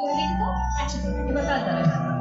burrito. Ah, me falta, me.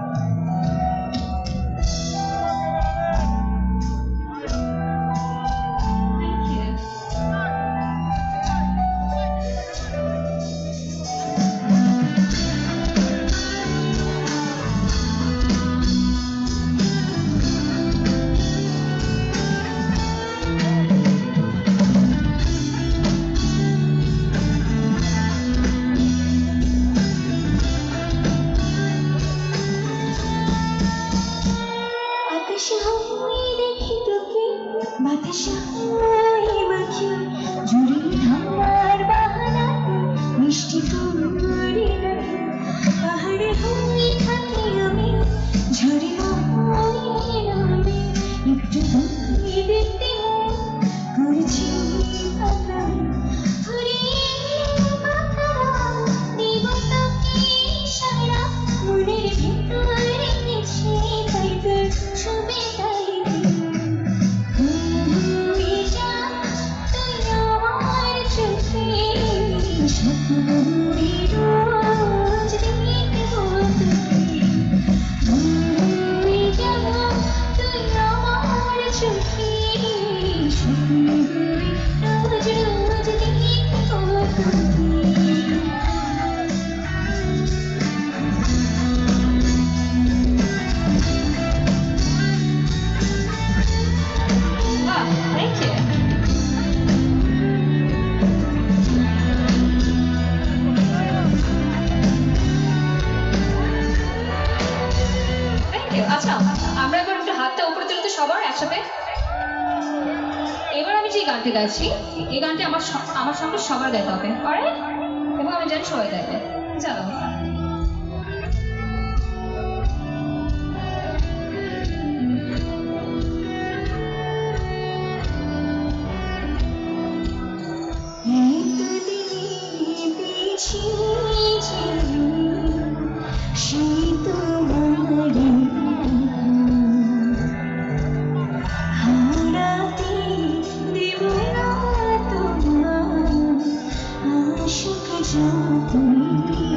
বাতাসা মাখি জুড়ি আমার বাহানা মিষ্টি ফুল করি পাহাড়ে হয়ে থাকি আমি, ঝরে নামে। একটু দেখতে করেছি মনের ভিতরে আচ্ছা আমরা এবার একটু হাতটা উপরে তুলে তো সবার একসাথে। এবার আমি যে গানটি গাইছি এই গানটি আমার আমার সঙ্গে সবার গাইতে হবে পারে এবং আমি জানি সবাই গাইবে চলো। Thank you. Chào!